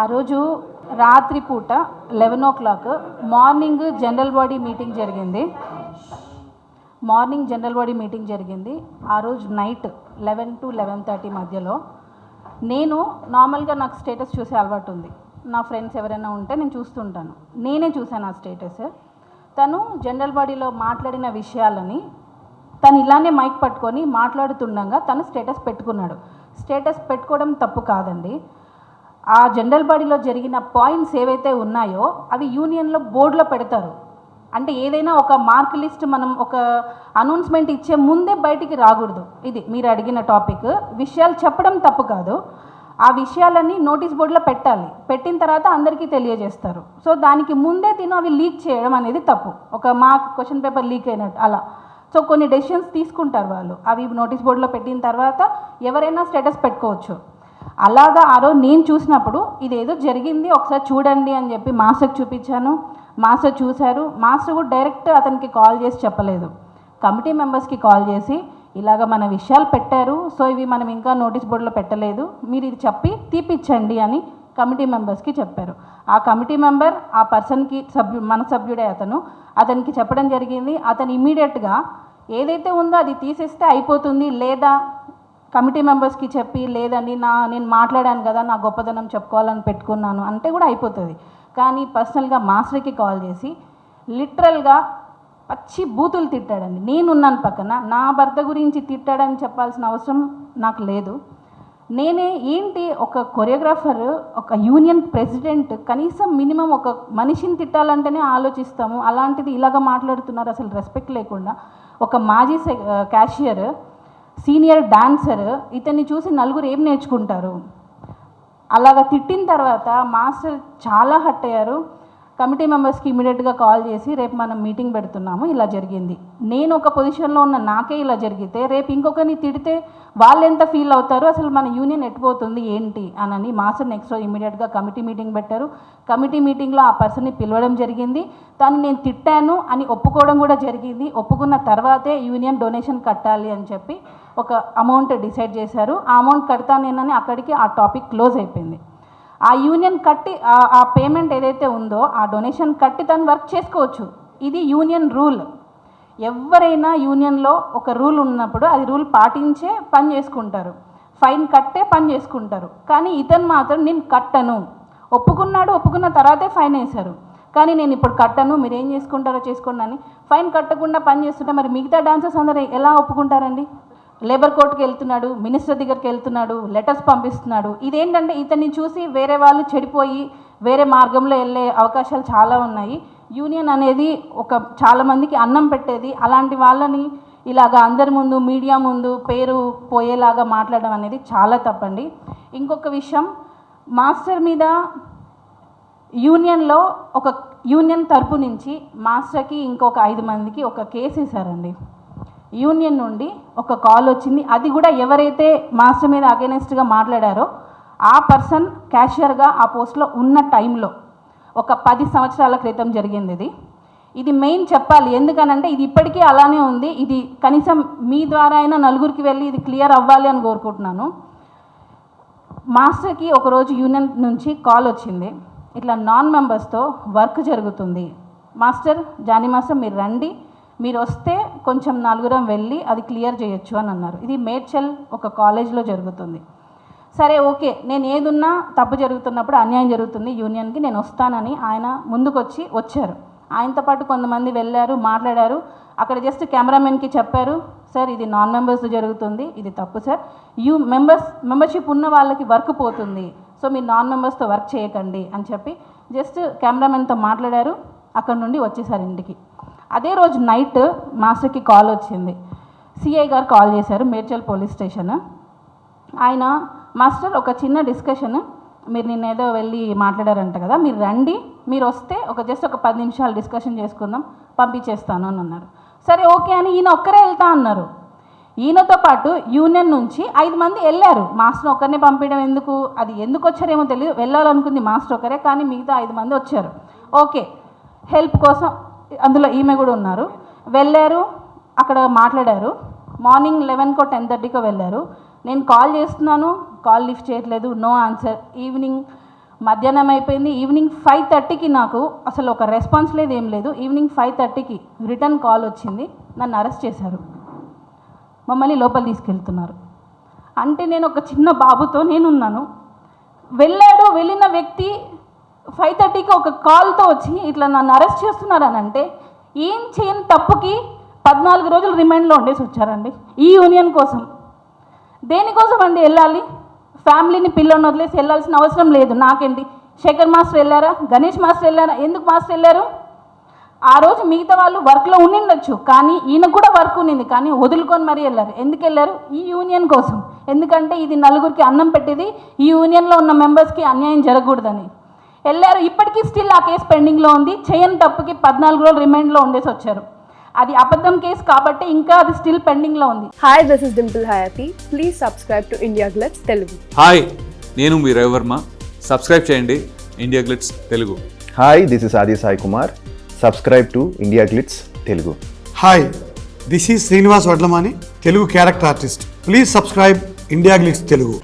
ఆ రోజు రాత్రి పూట eleven o'clock morning general body meeting జరిగింది. మార్నింగ్ జనరల్ బాడీ మీటింగ్ జరిగింది. ఆ రోజు night eleven to eleven thirty మధ్యలో నేను నార్మల్గా నాకు స్టేటస్ చూసే అలవాటు ఉంది. నా ఫ్రెండ్స్ ఎవరైనా ఉంటే నేను చూస్తుంటాను. నేనే చూశాను ఆ స్టేటస్. తను జనరల్ బాడీలో మాట్లాడిన విషయాలని తను ఇలానే మైక్ పట్టుకొని మాట్లాడుతుండగా తను స్టేటస్ పెట్టుకున్నాడు. స్టేటస్ పెట్టుకోవడం తప్పు కాదండి. ఆ జనరల్ బాడీలో జరిగిన పాయింట్స్ ఏవైతే ఉన్నాయో అవి యూనియన్లో బోర్డులో పెడతారు. అంటే ఏదైనా ఒక మార్క్ లిస్ట్ మనం ఒక అనౌన్స్మెంట్ ఇచ్చే ముందే బయటికి రాకూడదు. ఇది మీరు అడిగిన టాపిక్. విషయాలు చెప్పడం తప్పు కాదు. ఆ విషయాలన్నీ నోటీస్ బోర్డులో పెట్టాలి. పెట్టిన తర్వాత అందరికీ తెలియజేస్తారు. సో దానికి ముందే తిను అవి లీక్ చేయడం అనేది తప్పు. ఒక మార్క్ క్వశ్చన్ పేపర్ లీక్ అయినట్టు అలా. సో కొన్ని డెసిషన్స్ తీసుకుంటారు వాళ్ళు. అవి నోటీస్ బోర్డులో పెట్టిన తర్వాత ఎవరైనా స్టేటస్ పెట్టుకోవచ్చు. అలాగా ఆ రోజు నేను చూసినప్పుడు ఇదేదో జరిగింది ఒకసారి చూడండి అని చెప్పి మాస్టర్కి చూపించాను. మాస్టర్ చూశారు. మాస్టర్ కూడా డైరెక్ట్ అతనికి కాల్ చేసి చెప్పలేదు. కమిటీ మెంబర్స్కి కాల్ చేసి ఇలాగ మన విషయాలు పెట్టారు సో ఇవి మనం ఇంకా నోటీస్ బోర్డులో పెట్టలేదు మీరు ఇది చెప్పి తీపిచ్చండి అని కమిటీ మెంబర్స్కి చెప్పారు. ఆ కమిటీ మెంబర్ ఆ పర్సన్కి సభ్యు మన సభ్యుడే అతను. అతనికి చెప్పడం జరిగింది. అతను ఇమీడియట్గా ఏదైతే ఉందో అది తీసేస్తే అయిపోతుంది లేదా కమిటీ మెంబర్స్కి చెప్పి లేదండి నా నేను మాట్లాడాను కదా నా గొప్పదనం చెప్పుకోవాలని పెట్టుకున్నాను అంటే కూడా అయిపోతుంది. కానీ పర్సనల్గా మాస్టర్కి కాల్ చేసి లిటరల్గా పచ్చి బూతులు తిట్టాడండి. నేనున్నాను పక్కన నా భర్త గురించి తిట్టాడని చెప్పాల్సిన అవసరం నాకు లేదు. నేనే ఏంటి ఒక కొరియోగ్రాఫర్ ఒక యూనియన్ ప్రెసిడెంట్ కనీసం మినిమం ఒక మనిషిని తిట్టాలంటేనే ఆలోచిస్తాము. అలాంటిది ఇలాగ మాట్లాడుతున్నారు అసలు రెస్పెక్ట్ లేకుండా. ఒక మాజీ సె- క్యాషియర్ సీనియర్ డాన్సర్ ఇతన్ని చూసి నలుగురు ఏం నేర్చుకుంటారు? అలాగ తిట్టిన తర్వాత మాస్టర్ చాలా హట్ అయ్యారు. కమిటీ మెంబర్స్కి ఇమీడియట్గా కాల్ చేసి రేపు మనం మీటింగ్ పెడుతున్నాము ఇలా జరిగింది. నేను ఒక పొజిషన్లో ఉన్న నాకే ఇలా జరిగితే రేపు ఇంకొకరిని తిడితే వాళ్ళు ఎంత ఫీల్ అవుతారు? అసలు మన యూనియన్ ఎట్టుపోతుంది ఏంటి? అనని మాస్టర్ నెక్స్ట్ రోజు ఇమీడియట్గా కమిటీ మీటింగ్ పెట్టారు. కమిటీ మీటింగ్లో ఆ పర్సన్ని పిలవడం జరిగింది. తను నేను తిట్టాను అని ఒప్పుకోవడం కూడా జరిగింది. ఒప్పుకున్న తర్వాతే యూనియన్ డొనేషన్ కట్టాలి అని చెప్పి ఒక అమౌంట్ డిసైడ్ చేశారు. ఆ అమౌంట్ కడతానేనని అక్కడికి ఆ టాపిక్ క్లోజ్ అయిపోయింది. ఆ యూనియన్ కట్టి ఆ- పేమెంట్ ఏదైతే ఉందో ఆ డొనేషన్ కట్టి తను వర్క్ చేసుకోవచ్చు. ఇది యూనియన్ రూల్. ఎవరైనా యూనియన్లో ఒక రూల్ ఉన్నప్పుడు అది రూల్ పాటించే పని చేసుకుంటారు. ఫైన్ కట్టే పని చేసుకుంటారు. కానీ ఇతను మాత్రం నేను కట్టను. ఒప్పుకున్నాడు ఒప్పుకున్న తర్వాతే ఫైన్ వేశారు. కానీ నేను ఇప్పుడు కట్టను మీరు ఏం చేసుకుంటారో చేసుకోండి అని ఫైన్ కట్టకుండా పని చేస్తుంటే మరి మిగతా డాన్సర్స్ అందరూ ఎలా ఒప్పుకుంటారండి? లేబర్ కోర్టుకి వెళ్తున్నాడు మినిస్టర్ దగ్గరికి వెళ్తున్నాడు లెటర్స్ పంపిస్తున్నాడు. ఇదేంటంటే ఇతన్ని చూసి వేరే వాళ్ళు చెడిపోయి వేరే మార్గంలో వెళ్ళే అవకాశాలు చాలా ఉన్నాయి. యూనియన్ అనేది ఒక చాలామందికి అన్నం పెట్టేది. అలాంటి వాళ్ళని ఇలాగ అందరి ముందు మీడియా ముందు పేరు పోయేలాగా మాట్లాడడం అనేది చాలా తప్పండి. ఇంకొక విషయం మాస్టర్ మీద యూనియన్లో ఒక యూనియన్ తరపు నుంచి మాస్టర్కి ఇంకొక ఐదు మందికి ఒక కేసు వేశారండి. యూనియన్ నుండి ఒక కాల్ వచ్చింది. అది కూడా ఎవరైతే మాస్టర్ మీద అగేనెస్ట్గా మాట్లాడారో ఆ పర్సన్ క్యాషియర్గా ఆ పోస్ట్లో ఉన్న టైంలో ఒక పది సంవత్సరాల క్రితం జరిగింది ఇది. ఇది మెయిన్ చెప్పాలి. ఎందుకనంటే ఇది ఇప్పటికీ అలానే ఉంది. ఇది కనీసం మీ ద్వారా అయినా నలుగురికి వెళ్ళి ఇది క్లియర్ అవ్వాలి అని కోరుకుంటున్నాను. మాస్టర్కి ఒకరోజు యూనియన్ నుంచి కాల్ వచ్చింది. ఇట్లా నాన్ మెంబర్స్తో వర్క్ జరుగుతుంది. మాస్టర్ జానీ మాస్టర్ మీరు రండి. మీరు వస్తే కొంచెం నలుగురం వెళ్ళి అది క్లియర్ చేయొచ్చు అని అన్నారు. ఇది మేడ్చల్ ఒక కాలేజ్లో జరుగుతుంది. సరే ఓకే. నేను ఏదున్నా తప్పు జరుగుతున్నప్పుడు అన్యాయం జరుగుతుంది యూనియన్కి నేను వస్తానని ఆయన ముందుకొచ్చి వచ్చారు. ఆయనతో పాటు కొంతమంది వెళ్ళారు మాట్లాడారు. అక్కడ జస్ట్ కెమెరామెన్కి చెప్పారు సార్ ఇది నాన్ మెంబర్స్ జరుగుతుంది ఇది తప్పు సార్. యూ మెంబర్స్ మెంబర్షిప్ ఉన్న వాళ్ళకి వర్క్ పోతుంది సో మీరు నాన్ మెంబర్స్తో వర్క్ చేయకండి అని చెప్పి జస్ట్ కెమెరామెన్తో మాట్లాడారు. అక్కడ నుండి వచ్చేసారు ఇంటికి. అదే రోజు నైట్ మాస్టర్కి కాల్ వచ్చింది. సిఐ గారు కాల్ చేశారు మేడ్చల్ పోలీస్ స్టేషన్ ఆయన మాస్టర్ ఒక చిన్న డిస్కషన్ మీరు నిన్న ఏదో వెళ్ళి మాట్లాడారంట కదా మీరు రండి. మీరు వస్తే ఒక జస్ట్ ఒక పది నిమిషాలు డిస్కషన్ చేసుకుందాం పంపించేస్తాను అని అన్నారు. సరే ఓకే అని ఈయన ఒక్కరే వెళ్తా అన్నారు. ఈయనతో పాటు యూనియన్ నుంచి ఐదు మంది వెళ్ళారు. మాస్టర్ ఒక్కరినే పంపించడం ఎందుకు? అది ఎందుకు వచ్చారేమో తెలియదు వెళ్ళాలనుకుంది మాస్టర్ ఒకరే కానీ మిగతా ఐదు మంది వచ్చారు. ఓకే హెల్ప్ కోసం అందులో ఈమె కూడా ఉన్నారు. వెళ్ళారు అక్కడ మాట్లాడారు. మార్నింగ్ లెవెన్కో టెన్ థర్టీకో వెళ్ళారు. నేను కాల్ చేస్తున్నాను కాల్ లిఫ్ట్ చేయట్లేదు నో ఆన్సర్. ఈవినింగ్ మధ్యాహ్నం అయిపోయింది. ఈవినింగ్ ఫైవ్ థర్టీకి నాకు అసలు ఒక రెస్పాన్స్ లేదు ఏం లేదు. ఈవినింగ్ ఫైవ్ థర్టీకి రిటర్న్ కాల్ వచ్చింది. నన్ను అరెస్ట్ చేశారు. మమ్మల్ని లోపల తీసుకెళ్తున్నారు. అంటే నేను ఒక చిన్న బాబుతో నేనున్నాను. వెళ్ళాడు వెళ్ళిన వ్యక్తి ఫైవ్ థర్టీకి ఒక కాల్తో వచ్చి ఇట్లా నన్ను అరెస్ట్ చేస్తున్నారని అంటే ఏం చేయని తప్పుకి పద్నాలుగు రోజులు రిమైండ్లో ఉండేసి వచ్చారండి. ఈ యూనియన్ కోసం. దేనికోసం అండి వెళ్ళాలి? ఫ్యామిలీని పిల్లల్ని వదిలేసి వెళ్ళాల్సిన అవసరం లేదు నాకేంటి? శేఖర్ మాస్టర్ వెళ్ళారా? గణేష్ మాస్టర్ వెళ్ళారా? ఎందుకు మాస్టర్ వెళ్ళారు? ఆ రోజు మిగతా వాళ్ళు వర్క్లో ఉండిండొచ్చు కానీ ఈయన కూడా వర్క్ ఉండింది కానీ వదులుకొని మరీ వెళ్ళారు. ఎందుకు వెళ్ళారు? ఈ యూనియన్ కోసం. ఎందుకంటే ఇది నలుగురికి అన్నం పెట్టేది ఈ యూనియన్లో ఉన్న మెంబర్స్కి అన్యాయం జరగకూడదని. వెళ్ళారు ఇప్పటికీ స్టిల్ ఆ కేసు పెండింగ్లో ఉంది. చేయని తప్పుకి పద్నాలుగు రోజులు రిమైండ్లో ఉండేసి వచ్చారు. అది అబద్ధం కేసు కాబట్టి ఇంకా అది స్టిల్ పెండింగ్లో ఉంది. Hi, this is Dimple Hayati. Please subscribe to India Glitz Telugu. Hi నేను మీ రవివర్మ సబ్స్క్రైబ్ చేయండి. India Glitz Telugu hi this is Adi Sai Kumar subscribe to India Glitz Telugu hi this is Srinivas Vadlamani Telugu character artist please subscribe India Glitz Telugu